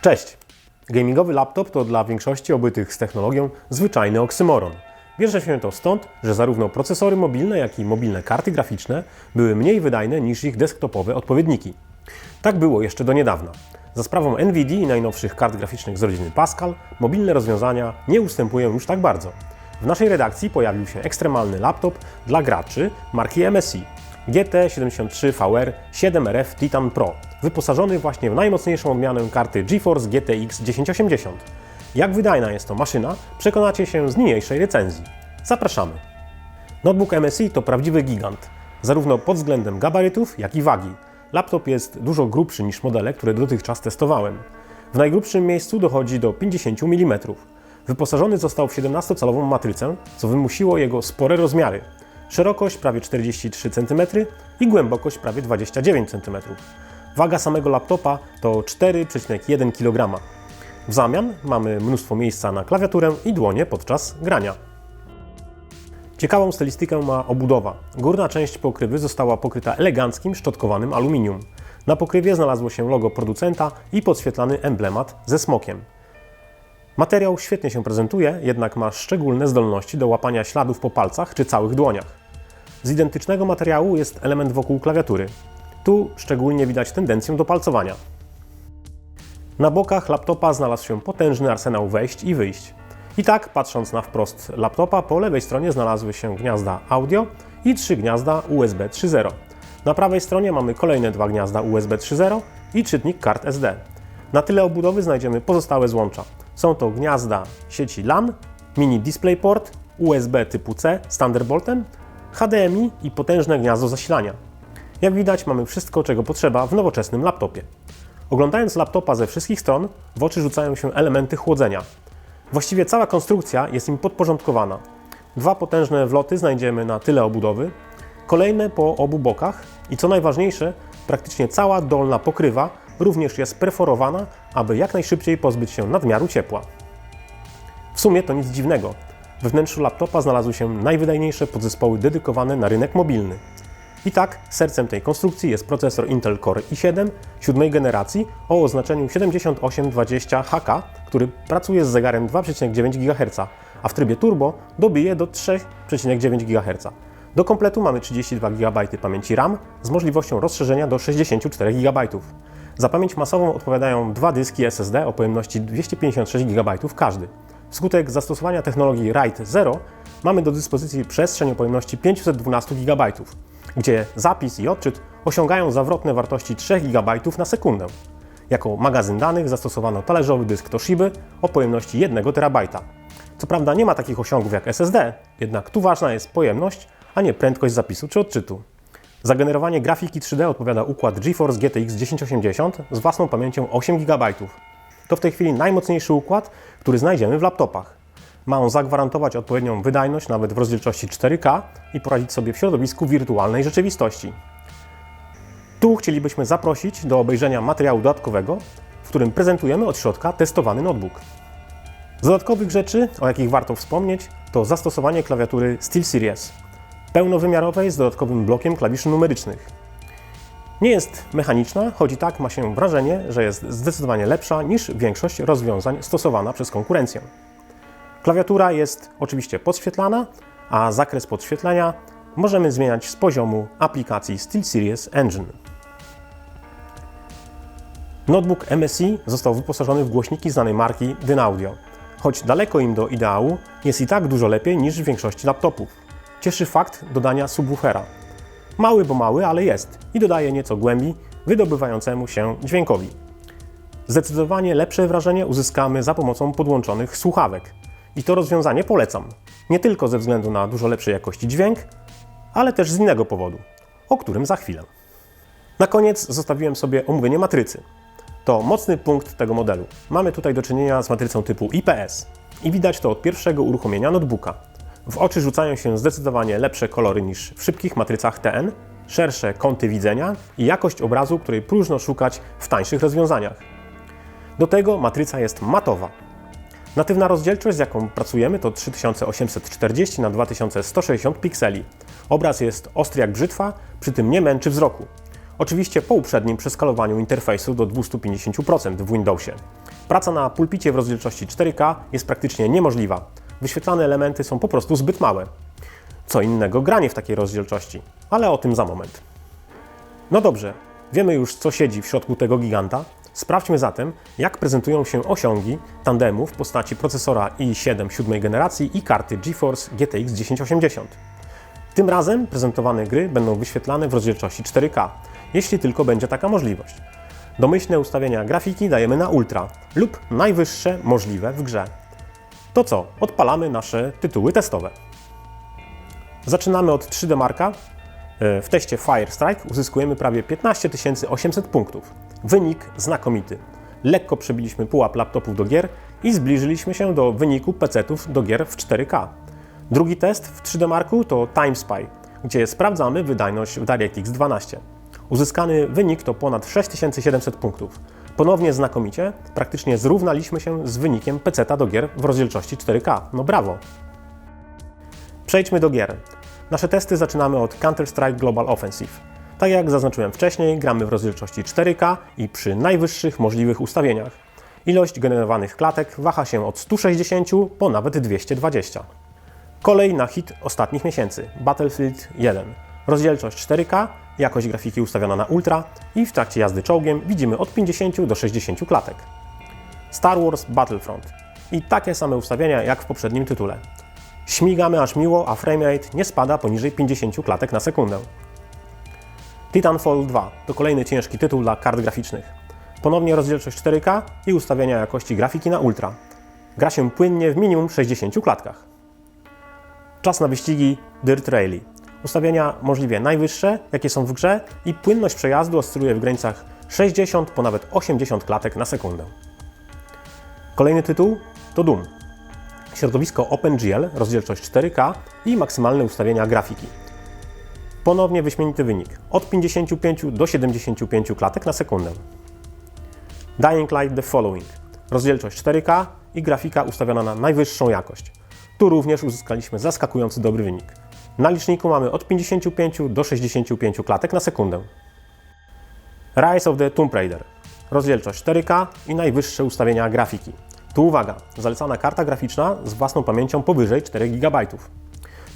Cześć! Gamingowy laptop to dla większości obytych z technologią zwyczajny oksymoron. Bierze się to stąd, że zarówno procesory mobilne, jak i mobilne karty graficzne były mniej wydajne niż ich desktopowe odpowiedniki. Tak było jeszcze do niedawna. Za sprawą NVIDIA i najnowszych kart graficznych z rodziny Pascal, mobilne rozwiązania nie ustępują już tak bardzo. W naszej redakcji pojawił się ekstremalny laptop dla graczy marki MSI GT73VR 7RF Titan Pro, wyposażony właśnie w najmocniejszą odmianę karty GeForce GTX 1080. Jak wydajna jest to maszyna, przekonacie się z niniejszej recenzji. Zapraszamy! Notebook MSI to prawdziwy gigant, zarówno pod względem gabarytów, jak i wagi. Laptop jest dużo grubszy niż modele, które dotychczas testowałem. W najgrubszym miejscu dochodzi do 50 mm. Wyposażony został w 17-calową matrycę, co wymusiło jego spore rozmiary. Szerokość prawie 43 cm i głębokość prawie 29 cm. Waga samego laptopa to 4,1 kg. W zamian mamy mnóstwo miejsca na klawiaturę i dłonie podczas grania. Ciekawą stylistykę ma obudowa. Górna część pokrywy została pokryta eleganckim, szczotkowanym aluminium. Na pokrywie znalazło się logo producenta i podświetlany emblemat ze smokiem. Materiał świetnie się prezentuje, jednak ma szczególne zdolności do łapania śladów po palcach czy całych dłoniach. Z identycznego materiału jest element wokół klawiatury. Tu szczególnie widać tendencję do palcowania. Na bokach laptopa znalazł się potężny arsenał wejść i wyjść. I tak, patrząc na wprost laptopa, po lewej stronie znalazły się gniazda audio i trzy gniazda USB 3.0. Na prawej stronie mamy kolejne dwa gniazda USB 3.0 i czytnik kart SD. Na tyle obudowy znajdziemy pozostałe złącza. Są to gniazda sieci LAN, mini DisplayPort, USB typu C z Thunderboltem, HDMI i potężne gniazdo zasilania. Jak widać, mamy wszystko, czego potrzeba w nowoczesnym laptopie. Oglądając laptopa ze wszystkich stron, w oczy rzucają się elementy chłodzenia. Właściwie cała konstrukcja jest im podporządkowana. Dwa potężne wloty znajdziemy na tyle obudowy, kolejne po obu bokach i co najważniejsze, praktycznie cała dolna pokrywa również jest perforowana, aby jak najszybciej pozbyć się nadmiaru ciepła. W sumie to nic dziwnego. We wnętrzu laptopa znalazły się najwydajniejsze podzespoły dedykowane na rynek mobilny. I tak, sercem tej konstrukcji jest procesor Intel Core i7 siódmej generacji o oznaczeniu 7820HK, który pracuje z zegarem 2,9 GHz, a w trybie turbo dobije do 3,9 GHz. Do kompletu mamy 32 GB pamięci RAM z możliwością rozszerzenia do 64 GB. Za pamięć masową odpowiadają dwa dyski SSD o pojemności 256 GB każdy. Wskutek zastosowania technologii RAID 0 mamy do dyspozycji przestrzeń o pojemności 512 GB, gdzie zapis i odczyt osiągają zawrotne wartości 3 GB na sekundę. Jako magazyn danych zastosowano talerzowy dysk Toshiba o pojemności 1 TB. Co prawda nie ma takich osiągów jak SSD, jednak tu ważna jest pojemność, a nie prędkość zapisu czy odczytu. Za generowanie grafiki 3D odpowiada układ GeForce GTX 1080 z własną pamięcią 8 GB. To w tej chwili najmocniejszy układ, który znajdziemy w laptopach. Ma on zagwarantować odpowiednią wydajność nawet w rozdzielczości 4K i poradzić sobie w środowisku wirtualnej rzeczywistości. Tu chcielibyśmy zaprosić do obejrzenia materiału dodatkowego, w którym prezentujemy od środka testowany notebook. Z dodatkowych rzeczy, o jakich warto wspomnieć, to zastosowanie klawiatury SteelSeries, pełnowymiarowej z dodatkowym blokiem klawiszy numerycznych. Nie jest mechaniczna, choć i tak ma się wrażenie, że jest zdecydowanie lepsza niż większość rozwiązań stosowana przez konkurencję. Klawiatura jest oczywiście podświetlana, a zakres podświetlenia możemy zmieniać z poziomu aplikacji SteelSeries Engine. Notebook MSI został wyposażony w głośniki znanej marki Dynaudio. Choć daleko im do ideału, jest i tak dużo lepiej niż w większości laptopów. Cieszy fakt dodania subwoofera. Mały, bo mały, ale jest i dodaje nieco głębi wydobywającemu się dźwiękowi. Zdecydowanie lepsze wrażenie uzyskamy za pomocą podłączonych słuchawek. I to rozwiązanie polecam. Nie tylko ze względu na dużo lepszej jakości dźwięk, ale też z innego powodu, o którym za chwilę. Na koniec zostawiłem sobie omówienie matrycy. To mocny punkt tego modelu. Mamy tutaj do czynienia z matrycą typu IPS i widać to od pierwszego uruchomienia notebooka. W oczy rzucają się zdecydowanie lepsze kolory niż w szybkich matrycach TN, szersze kąty widzenia i jakość obrazu, której próżno szukać w tańszych rozwiązaniach. Do tego matryca jest matowa. Natywna rozdzielczość, z jaką pracujemy, to 3840 na 2160 pikseli. Obraz jest ostry jak brzytwa, przy tym nie męczy wzroku. Oczywiście po uprzednim przeskalowaniu interfejsu do 250% w Windowsie. Praca na pulpicie w rozdzielczości 4K jest praktycznie niemożliwa. Wyświetlane elementy są po prostu zbyt małe. Co innego granie w takiej rozdzielczości, ale o tym za moment. No dobrze, wiemy już co siedzi w środku tego giganta. Sprawdźmy zatem, jak prezentują się osiągi tandemu w postaci procesora i7 siódmej generacji i karty GeForce GTX 1080. Tym razem prezentowane gry będą wyświetlane w rozdzielczości 4K, jeśli tylko będzie taka możliwość. Domyślne ustawienia grafiki dajemy na Ultra lub najwyższe możliwe w grze. To co? Odpalamy nasze tytuły testowe. Zaczynamy od 3D Marka. E, W teście Fire Strike uzyskujemy prawie 15 800 punktów. Wynik znakomity. Lekko przebiliśmy pułap laptopów do gier i zbliżyliśmy się do wyniku PC-ów do gier w 4K. Drugi test w 3D Marku to Time Spy, gdzie sprawdzamy wydajność w DirectX 12. Uzyskany wynik to ponad 6700 punktów. Ponownie znakomicie, praktycznie zrównaliśmy się z wynikiem PC do gier w rozdzielczości 4K. No brawo! Przejdźmy do gier. Nasze testy zaczynamy od Counter-Strike Global Offensive. Tak jak zaznaczyłem wcześniej, gramy w rozdzielczości 4K i przy najwyższych możliwych ustawieniach. Ilość generowanych klatek waha się od 160 po nawet 220. Kolej na hit ostatnich miesięcy Battlefield 1. Rozdzielczość 4K, jakość grafiki ustawiona na ultra i w trakcie jazdy czołgiem widzimy od 50 do 60 klatek. Star Wars Battlefront. I takie same ustawienia jak w poprzednim tytule. Śmigamy aż miło, a framerate nie spada poniżej 50 klatek na sekundę. Titanfall 2 to kolejny ciężki tytuł dla kart graficznych. Ponownie rozdzielczość 4K i ustawienia jakości grafiki na ultra. Gra się płynnie w minimum 60 klatkach. Czas na wyścigi Dirt Rally. Ustawienia możliwie najwyższe, jakie są w grze i płynność przejazdu oscyluje w granicach 60 po nawet 80 klatek na sekundę. Kolejny tytuł to Doom. Środowisko OpenGL, rozdzielczość 4K i maksymalne ustawienia grafiki. Ponownie wyśmienity wynik od 55 do 75 klatek na sekundę. Dying Light The Following. Rozdzielczość 4K i grafika ustawiona na najwyższą jakość. Tu również uzyskaliśmy zaskakujący dobry wynik. Na liczniku mamy od 55 do 65 klatek na sekundę. Rise of the Tomb Raider. Rozdzielczość 4K i najwyższe ustawienia grafiki. Tu uwaga, zalecana karta graficzna z własną pamięcią powyżej 4 GB.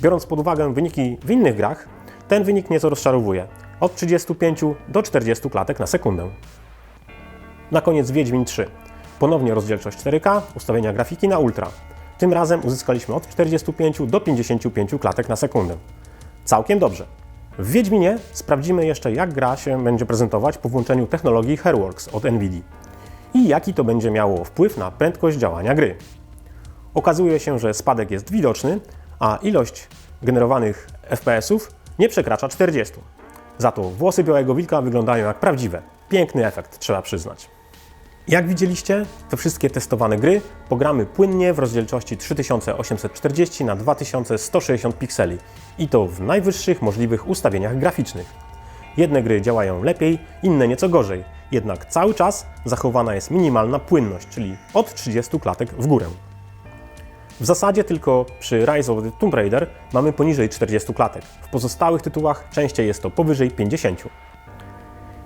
Biorąc pod uwagę wyniki w innych grach, ten wynik nieco rozczarowuje. Od 35 do 40 klatek na sekundę. Na koniec Wiedźmin 3. Ponownie rozdzielczość 4K, ustawienia grafiki na ultra. Tym razem uzyskaliśmy od 45 do 55 klatek na sekundę. Całkiem dobrze. W Wiedźminie sprawdzimy jeszcze, jak gra się będzie prezentować po włączeniu technologii Hairworks od NVIDIA i jaki to będzie miało wpływ na prędkość działania gry. Okazuje się, że spadek jest widoczny, a ilość generowanych FPS-ów nie przekracza 40. Za to włosy Białego Wilka wyglądają jak prawdziwe. Piękny efekt, trzeba przyznać. Jak widzieliście, te wszystkie testowane gry pogramy płynnie w rozdzielczości 3840 na 2160 pikseli i to w najwyższych możliwych ustawieniach graficznych. Jedne gry działają lepiej, inne nieco gorzej, jednak cały czas zachowana jest minimalna płynność, czyli od 30 klatek w górę. W zasadzie tylko przy Rise of the Tomb Raider mamy poniżej 40 klatek. W pozostałych tytułach częściej jest to powyżej 50.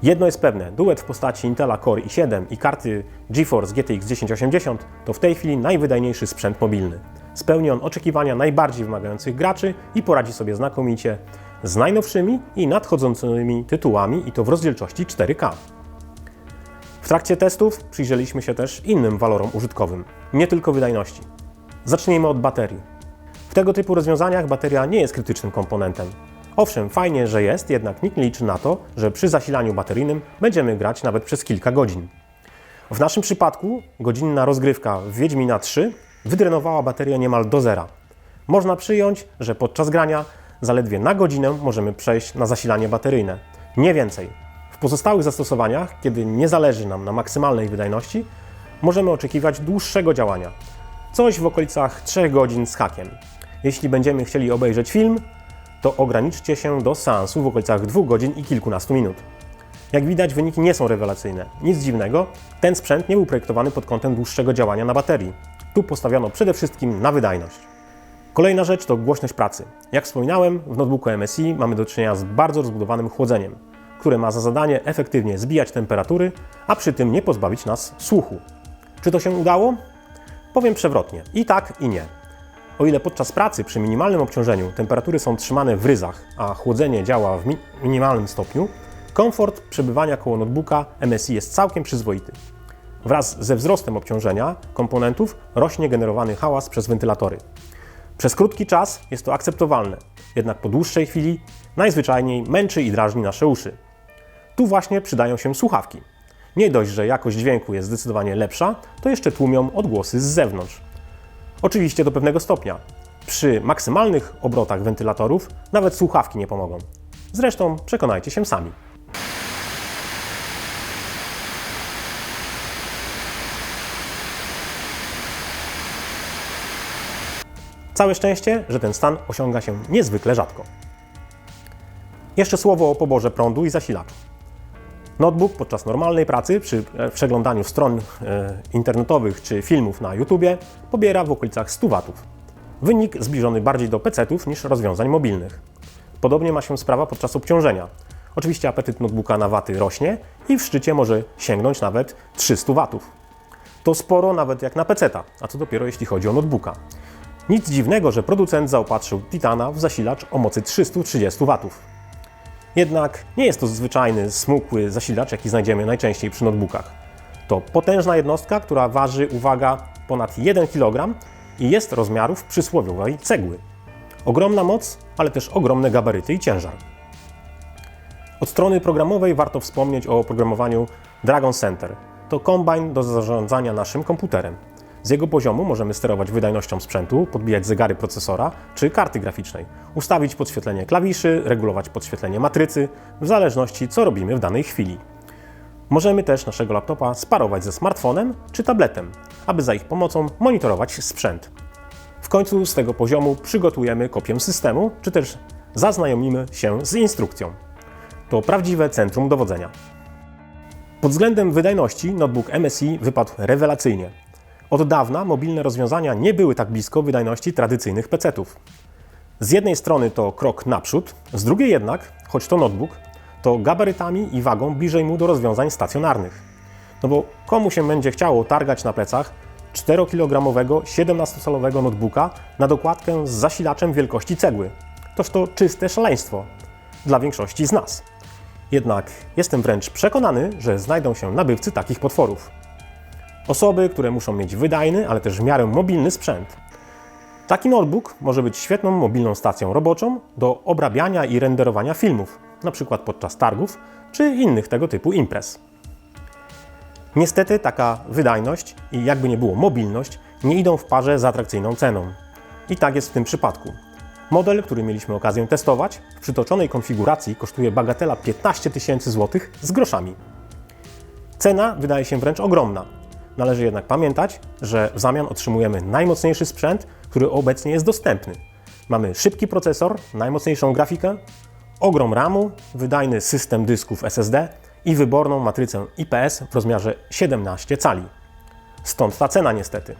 Jedno jest pewne, duet w postaci Intela Core i7 i karty GeForce GTX 1080 to w tej chwili najwydajniejszy sprzęt mobilny. Spełni on oczekiwania najbardziej wymagających graczy i poradzi sobie znakomicie z najnowszymi i nadchodzącymi tytułami i to w rozdzielczości 4K. W trakcie testów przyjrzeliśmy się też innym walorom użytkowym, nie tylko wydajności. Zacznijmy od baterii. W tego typu rozwiązaniach bateria nie jest krytycznym komponentem. Owszem, fajnie, że jest, jednak nikt nie liczy na to, że przy zasilaniu bateryjnym będziemy grać nawet przez kilka godzin. W naszym przypadku godzinna rozgrywka w Wiedźmina 3 wydrenowała baterię niemal do zera. Można przyjąć, że podczas grania zaledwie na godzinę możemy przejść na zasilanie bateryjne. Nie więcej. W pozostałych zastosowaniach, kiedy nie zależy nam na maksymalnej wydajności, możemy oczekiwać dłuższego działania. Coś w okolicach 3 godzin z hakiem. Jeśli będziemy chcieli obejrzeć film, to ograniczcie się do seansu w okolicach 2 godzin i kilkunastu minut. Jak widać, wyniki nie są rewelacyjne. Nic dziwnego, ten sprzęt nie był projektowany pod kątem dłuższego działania na baterii. Tu postawiono przede wszystkim na wydajność. Kolejna rzecz to głośność pracy. Jak wspominałem, w notebooku MSI mamy do czynienia z bardzo rozbudowanym chłodzeniem. które ma za zadanie efektywnie zbijać temperatury, a przy tym nie pozbawić nas słuchu. Czy to się udało? Powiem przewrotnie. I tak, i nie. O ile podczas pracy przy minimalnym obciążeniu temperatury są trzymane w ryzach, a chłodzenie działa w mi minimalnym stopniu, komfort przebywania koło notebooka MSI jest całkiem przyzwoity. Wraz ze wzrostem obciążenia komponentów rośnie generowany hałas przez wentylatory. Przez krótki czas jest to akceptowalne, jednak po dłuższej chwili najzwyczajniej męczy i drażni nasze uszy. Tu właśnie przydają się słuchawki. Nie dość, że jakość dźwięku jest zdecydowanie lepsza, to jeszcze tłumią odgłosy z zewnątrz. Oczywiście do pewnego stopnia. Przy maksymalnych obrotach wentylatorów nawet słuchawki nie pomogą. Zresztą przekonajcie się sami. Całe szczęście, że ten stan osiąga się niezwykle rzadko. Jeszcze słowo o poborze prądu i zasilaczu. Notebook podczas normalnej pracy, przy e, przeglądaniu stron e, internetowych czy filmów na YouTube, pobiera w okolicach 100 W. Wynik zbliżony bardziej do PC-ów niż rozwiązań mobilnych. Podobnie ma się sprawa podczas obciążenia. Oczywiście apetyt notebooka na waty rośnie i w szczycie może sięgnąć nawet 300 W. To sporo nawet jak na PC-ta, a co dopiero jeśli chodzi o notebooka. Nic dziwnego, że producent zaopatrzył Titana w zasilacz o mocy 330 W. Jednak nie jest to zwyczajny, smukły zasilacz, jaki znajdziemy najczęściej przy notebookach. To potężna jednostka, która waży, uwaga, ponad 1 kg i jest rozmiarów przysłowiowej cegły. Ogromna moc, ale też ogromne gabaryty i ciężar. Od strony programowej warto wspomnieć o oprogramowaniu Dragon Center. To kombine do zarządzania naszym komputerem. Z jego poziomu możemy sterować wydajnością sprzętu, podbijać zegary procesora czy karty graficznej, ustawić podświetlenie klawiszy, regulować podświetlenie matrycy, w zależności co robimy w danej chwili. Możemy też naszego laptopa sparować ze smartfonem czy tabletem, aby za ich pomocą monitorować sprzęt. W końcu z tego poziomu przygotujemy kopię systemu, czy też zaznajomimy się z instrukcją. To prawdziwe centrum dowodzenia. Pod względem wydajności notebook MSI wypadł rewelacyjnie. Od dawna mobilne rozwiązania nie były tak blisko wydajności tradycyjnych PC-ów. Z jednej strony to krok naprzód, z drugiej jednak, choć to notebook, to gabarytami i wagą bliżej mu do rozwiązań stacjonarnych. No bo komu się będzie chciało targać na plecach 4-kilogramowego 17-calowego notebooka na dokładkę z zasilaczem wielkości cegły? Toż to czyste szaleństwo dla większości z nas. Jednak jestem wręcz przekonany, że znajdą się nabywcy takich potworów. Osoby, które muszą mieć wydajny, ale też w miarę mobilny sprzęt. Taki notebook może być świetną mobilną stacją roboczą do obrabiania i renderowania filmów, np. podczas targów czy innych tego typu imprez. Niestety taka wydajność i jakby nie było mobilność nie idą w parze z atrakcyjną ceną. I tak jest w tym przypadku. Model, który mieliśmy okazję testować, w przytoczonej konfiguracji kosztuje bagatela 15 tysięcy złotych z groszami. Cena wydaje się wręcz ogromna, Należy jednak pamiętać, że w zamian otrzymujemy najmocniejszy sprzęt, który obecnie jest dostępny. Mamy szybki procesor, najmocniejszą grafikę, ogrom RAMu, wydajny system dysków SSD i wyborną matrycę IPS w rozmiarze 17 cali. Stąd ta cena niestety.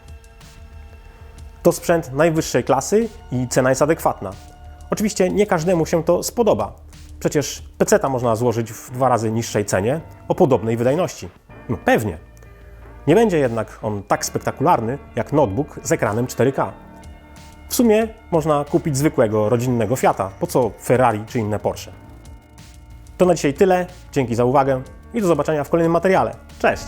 To sprzęt najwyższej klasy i cena jest adekwatna. Oczywiście nie każdemu się to spodoba. Przecież PC-ta można złożyć w dwa razy niższej cenie o podobnej wydajności. No pewnie. Nie będzie jednak on tak spektakularny jak notebook z ekranem 4K. W sumie można kupić zwykłego rodzinnego Fiata, po co Ferrari czy inne Porsche. To na dzisiaj tyle, dzięki za uwagę i do zobaczenia w kolejnym materiale. Cześć!